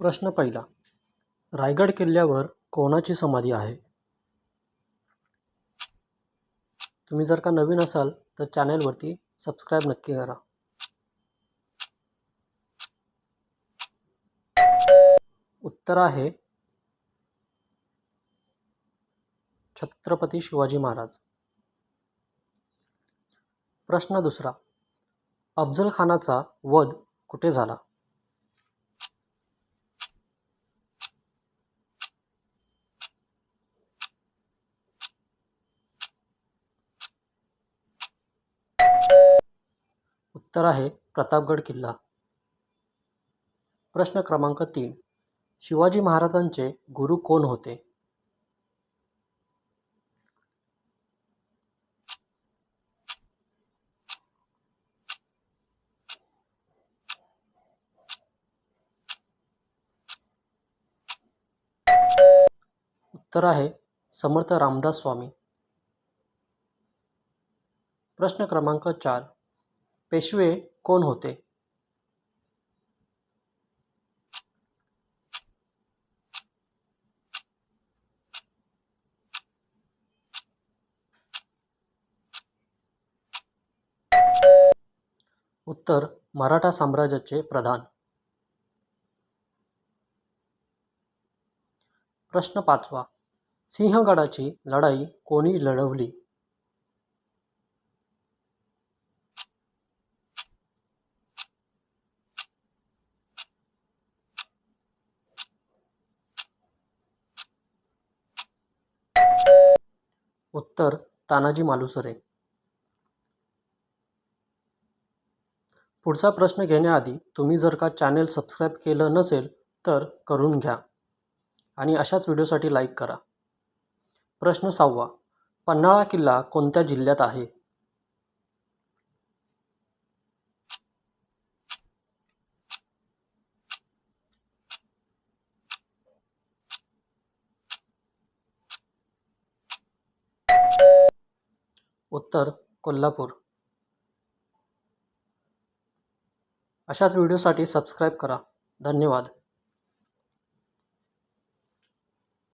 प्रश्न पहिला. रायगड किल्ल्यावर कोणाची समाधी आहे? तुम्ही जर का नवीन असाल तर चॅनेलवरती सबस्क्राईब नक्की करा. उत्तर आहे छत्रपती शिवाजी महाराज. प्रश्न दुसरा. अफजल खानाचा वध कुठे झाला? उत्तर आहे प्रतापगड किल्ला. प्रश्न क्रमांक तीन. शिवाजी महाराजांचे गुरु कोण होते? उत्तर आहे समर्थ रामदास स्वामी. प्रश्न क्रमांक चार. पेशवे कोण होते? उत्तर मराठा साम्राज्याचे प्रधान. प्रश्न पाचवा. सिंहगडाची लढाई कोणी लढवली? उत्तर तानाजी मालुसरे. पुढचा प्रश्न घेण्याआधी तुम्ही जर का चॅनेल सबस्क्राईब केलं नसेल तर करून घ्या. आणि अशाच व्हिडिओसाठी लाईक करा. प्रश्न सहावा. पन्हाळा किल्ला कोणत्या जिल्ह्यात आहे? उत्तर कोल्हापूर. अशाच व्हिडिओसाठी सबस्क्राईब करा. धन्यवाद.